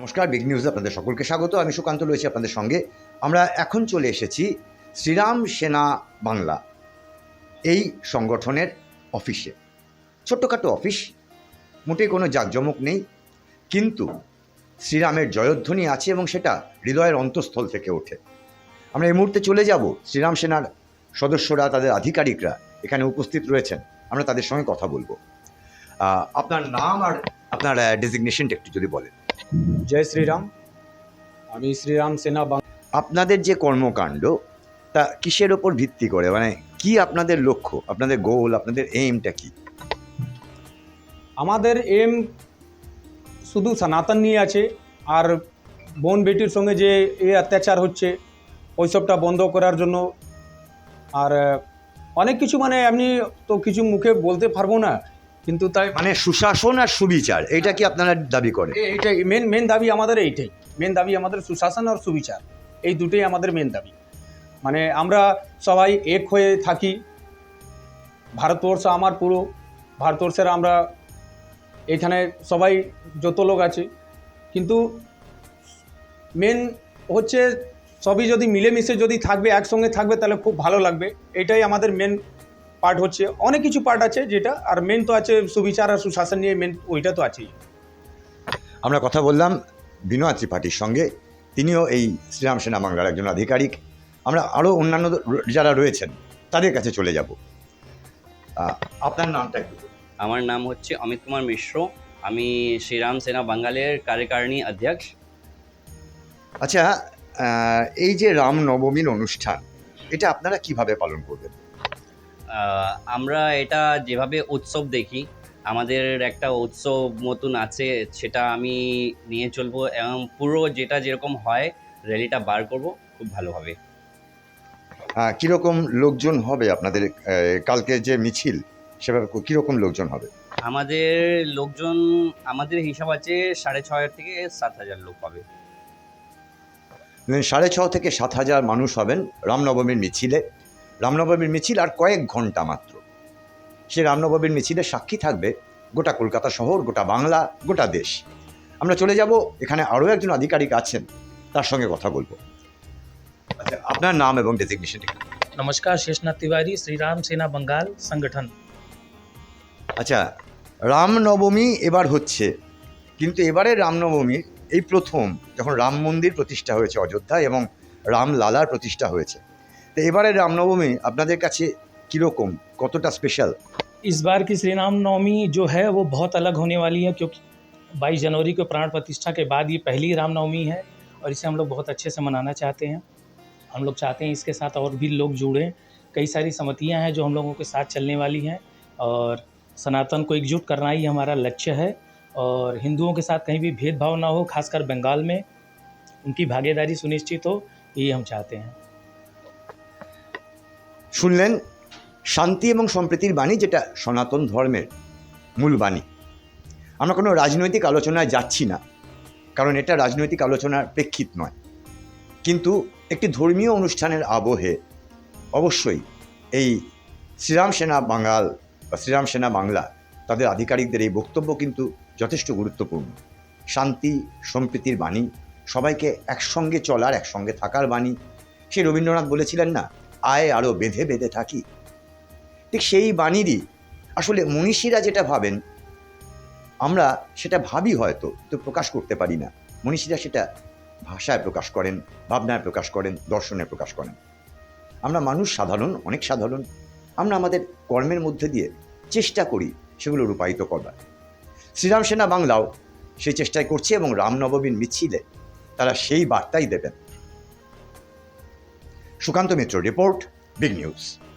নমস্কার big news আপনাদের সকলকে স্বাগত। আমি সুকান্ত রয়েছি আপনাদের সঙ্গে। আমরা এখন চলে এসেছি শ্রীরাম সেনা বাংলা এই সংগঠনের অফিসে। ছোট্টখাটো অফিস মোটেই কোনো জাঁকজমক নেই, কিন্তু শ্রীরামের জয়ধ্বনি আছে এবং সেটা হৃদয়ের অন্তঃস্থল থেকে ওঠে। আমরা এই মুহূর্তে চলে যাব শ্রীরাম সেনার সদস্যরা, তাদের আধিকারিকরা এখানে উপস্থিত রয়েছেন। আমরা তাদের সঙ্গে কথা বলব। আপনার নাম আর আপনার ডেজিগনেশনটা একটু যদি বলেন। জয় শ্রীরাম। আমি শ্রীরাম সেনা আপনাদের যে কর্মকাণ্ড তা কিসের ওপর ভিত্তি করে? মানে কি আপনাদের লক্ষ্য? আপনাদের গোল আপনাদের এইমটা কি? আমাদের এম শুধু সনাতন নিয়ে আছে আর বোন বেটির সঙ্গে যে এ অত্যাচার হচ্ছে ওইসবটা বন্ধ করার জন্য। আর অনেক কিছু মানে এমনি তো কিছু মুখে বলতে পারব না। কিন্তু তাই মানে সুশাসন আর সুবিচার এইটা কি আপনারা দাবি করেন? এইটাই মেন মেন দাবি আমাদের এইটাই। মেন দাবি আমাদের সুশাসন আর সুবিচার। এই দুটোই আমাদের মেন দাবি। মানে আমরা সবাই এক হয়ে থাকি। ভারতবর্ষ আমার পুরো। ভারতবর্ষের আমরা এখানে সবাই যত লোক আছে। কিন্তু মেন হচ্ছে সবই যদি মিলেমিশে যদি থাকবে একসঙ্গে থাকবে তাহলে খুব ভালো লাগবে। এটাই আমাদের মেন পার্ট হচ্ছে অনেক কিছু পার্ট আছে যেটা আর মেন তো আছে সুবিচার আর সুশাসন নিয়ে মেন ওইটা তো আছেই। আমরা কথা বললাম বিনয় ত্রিপাঠীর সঙ্গে তিনিও এই শ্রীরাম সেনা বাংলার একজন আধিকারিক। আমরা আরও অন্যান্য যারা রয়েছেন তাদের কাছে চলে যাব। আপনার নামটা একটু আমার নাম হচ্ছে অমিত কুমার মিশ্র আমি শ্রীরাম সেনা বাঙ্গালের কার্যকারিণী অধ্যক্ষ। আচ্ছা এই যে রামনবমীর অনুষ্ঠান এটা আপনারা কীভাবে পালন করবেন? আমরা এটা যেভাবে উৎসব দেখি আমাদের একটা উৎসব মতন আছে সেটা আমি নিয়ে চলবো এবং পুরো যেটা যেরকম হয় র্যালিটা বার করব খুব ভালোভাবে কীরকম লোকজন হবে আপনাদের কালকে যে মিছিল সেভাবে কীরকম লোকজন হবে? আমাদের লোকজন আমাদের হিসাব আছে সাড়ে ছয় থেকে সাত হাজার লোক হবে। সাড়ে ছ থেকে সাত হাজার মানুষ হবেন রামনবমীর মিছিলে। রামনবমীর মিছিল আর কয়েক ঘণ্টা মাত্র। সে রামনবমীর মিছিলের সাক্ষী থাকবে গোটা কলকাতা শহর গোটা বাংলা গোটা দেশ। আমরা চলে যাব এখানে আরও একজন আধিকারিক আছেন তার সঙ্গে কথা বলব। আচ্ছা আপনার নাম এবং ডেজিগনেশন নমস্কার শেষনাথ তিওয়ারি শ্রীরাম সেনা বঙ্গাল সংগঠন। আচ্ছা রামনবমী এবার হচ্ছে কিন্তু এবারে রামনবমীর এই প্রথম যখন রাম মন্দির প্রতিষ্ঠা হয়েছে অযোধ্যা এবং রামলালার প্রতিষ্ঠা হয়েছে। তো এবারে রামনবমী আপনাদের কাছে কীরকম কতটা স্পেশাল इस बार की श्री राम नवमी जो है वो बहुत अलग होने वाली है क्योंकि 22 जनवरी को प्राण प्रतिष्ठा के बाद ये पहली राम नवमी है और इसे हम लोग बहुत अच्छे से मनाना चाहते हैं हम लोग चाहते हैं इसके साथ और भी लोग जुड़ें कई सारी समितियां हैं जो हम लोगों के साथ चलने वाली हैं और सनातन को एकजुट करना ही हमारा लक्ष्य है और हिंदुओं के साथ कहीं भी भेदभाव ना हो खासकर बंगाल में उनकी भागीदारी सुनिश्चित हो ये हम चाहते हैं শুনলেন শান্তি এবং সম্প্রীতির বাণী, যেটা সনাতন ধর্মের মূল বাণী। আমরা কোনো রাজনৈতিক আলোচনায় যাচ্ছি না, কারণ এটা রাজনৈতিক আলোচনার প্রেক্ষিত নয়। কিন্তু একটি ধর্মীয় অনুষ্ঠানের আবহে অবশ্যই এই শ্রীরাম সেনা বাঙাল বা শ্রীরাম সেনা বাংলা, তাদের আধিকারিকদের এই বক্তব্য কিন্তু যথেষ্ট গুরুত্বপূর্ণ। শান্তি, সম্প্রীতির বাণী, সবাইকে একসঙ্গে চলার, একসঙ্গে থাকার বাণী। সেই রবীন্দ্রনাথ বলেছিলেন না আয় আরও বেঁধে বেঁধে থাকি। ঠিক সেই বাণীরই আসলে মনীষীরা যেটা ভাবেন, আমরা সেটা ভাবি হয়তো তো প্রকাশ করতে পারি না। মনীষীরা সেটা ভাষায় প্রকাশ করেন, ভাবনায় প্রকাশ করেন, দর্শনে প্রকাশ করেন। আমরা মানুষ সাধারণ, অনেক সাধারণ। আমরা আমাদের কর্মের মধ্যে দিয়ে চেষ্টা করি সেগুলো রূপায়িত করবার শ্রীরাম সেনা বাংলাও সেই চেষ্টাই করছে এবং রামনবমীর মিছিলে তারা সেই বার্তাই দেবেন। Sukanta Mitra report Big News.